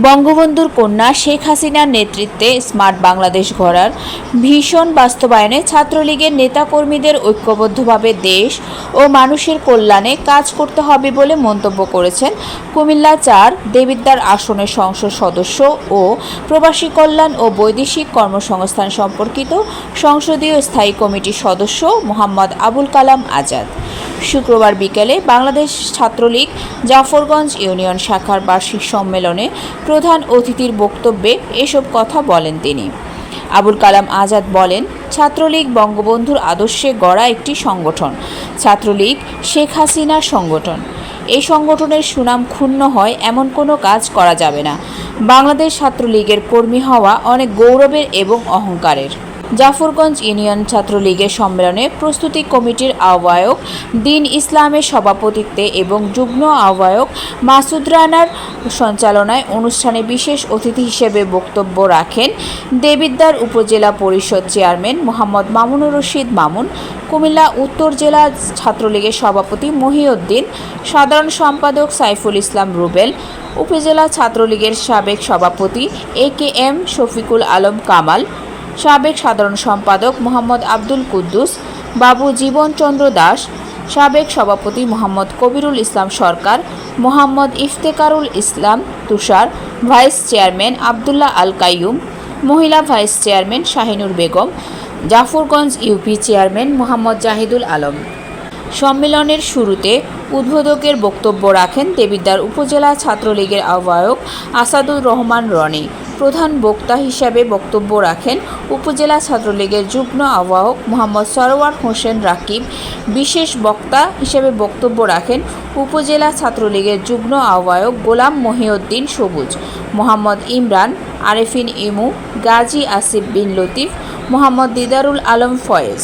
বঙ্গবন্ধুর কন্যা শেখ হাসিনার নেতৃত্বে স্মার্ট বাংলাদেশ গড়ার ভীষণ বাস্তবায়নে ছাত্রলীগের নেতাকর্মীদের ঐক্যবদ্ধভাবে দেশ ও মানুষের কল্যাণে কাজ করতে হবে বলে মন্তব্য করেছেন কুমিল্লা চার দেবিদ্বার আসনের সংসদ সদস্য ও প্রবাসী কল্যাণ ও বৈদেশিক কর্মসংস্থান সম্পর্কিত সংসদীয় স্থায়ী কমিটির সদস্য মোহাম্মদ আবুল কালাম আজাদ। শুক্রবার বিকেলে বাংলাদেশ ছাত্রলীগ জাফরগঞ্জ ইউনিয়ন শাখার বার্ষিক সম্মেলনে প্রধান অতিথির বক্তব্যে এসব কথা বলেন তিনি। আবুল কালাম আজাদ বলেন, ছাত্রলীগ বঙ্গবন্ধুর আদর্শে গড়া একটি সংগঠন। ছাত্রলীগ শেখ হাসিনার সংগঠন। এই সংগঠনের সুনাম ক্ষুণ্ণ হয় এমন কোনো কাজ করা যাবে না। বাংলাদেশ ছাত্রলীগের কর্মী হওয়া অনেক গৌরবের এবং অহংকারের। জাফরগঞ্জ ইউনিয়ন ছাত্রলীগের সম্মেলনে প্রস্তুতি কমিটির আহ্বায়ক, দিন ইসলামের সভাপতিত্বে এবং যুগ্ম আহ্বায়ক মাসুদ রানার সঞ্চালনায় অনুষ্ঠানে বিশেষ অতিথি হিসেবে বক্তব্য রাখেন দেবিদ্বার উপজেলা পরিষদ চেয়ারম্যান মোহাম্মদ মামুনুর রশিদ মামুন, কুমিল্লা উত্তর জেলা ছাত্রলীগের সভাপতি মহিউদ্দিন, সাধারণ সম্পাদক সাইফুল ইসলাম রুবেল, উপজেলা ছাত্রলীগের সাবেক সভাপতি A K M Shafiqul Alam Kamal সাবেক সাধারণ সম্পাদক মোহাম্মদ আব্দুল কুদ্দুস, বাবু জীবনচন্দ্র দাস, সাবেক সভাপতি মোহাম্মদ কবিরুল ইসলাম সরকার, মোহাম্মদ ইফতেকারুল ইসলাম তুষার, ভাইস চেয়ারম্যান আবদুল্লাহ আল কাইয়ুম, মহিলা vice chairman Shahinur Begum, Zafarganj UP chairman Mohammad Zahidul Alam. সম্মেলনের শুরুতে উদ্বোধকের বক্তব্য রাখেন দেবিদ্বার উপজেলা ছাত্রলীগের আহ্বায়ক আসাদুর রহমান রনি। প্রধান বক্তা হিসাবে বক্তব্য রাখেন উপজেলা ছাত্রলীগের যুগ্ম আহ্বায়ক মোহাম্মদ সরোয়ার হোসেন রাকিব। বিশেষ বক্তা হিসেবে বক্তব্য রাখেন উপজেলা ছাত্রলীগের যুগ্ম আহ্বায়ক গোলাম মহিউদ্দিন সবুজ, মোহাম্মদ ইমরান, আরেফিন ইমু, গাজী আসিফ বিন লতিফ, মোহাম্মদ দিদারুল আলম ফয়েজ।